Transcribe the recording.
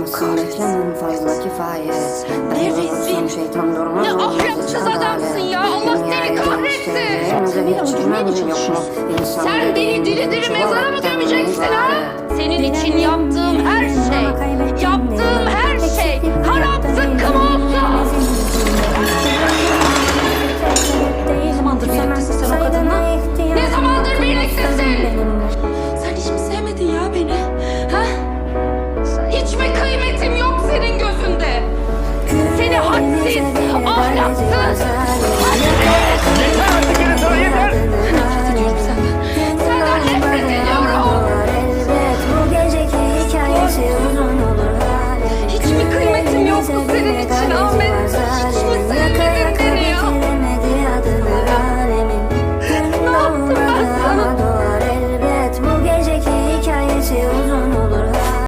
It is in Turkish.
Hakaretle mum fazla kifayet Ne rezil. şeytan durmaz Ne ahlaksız adamsın ya. Allah seni kahretsin. Sen beni diri diri mezara mı gömeceksin? 你是我。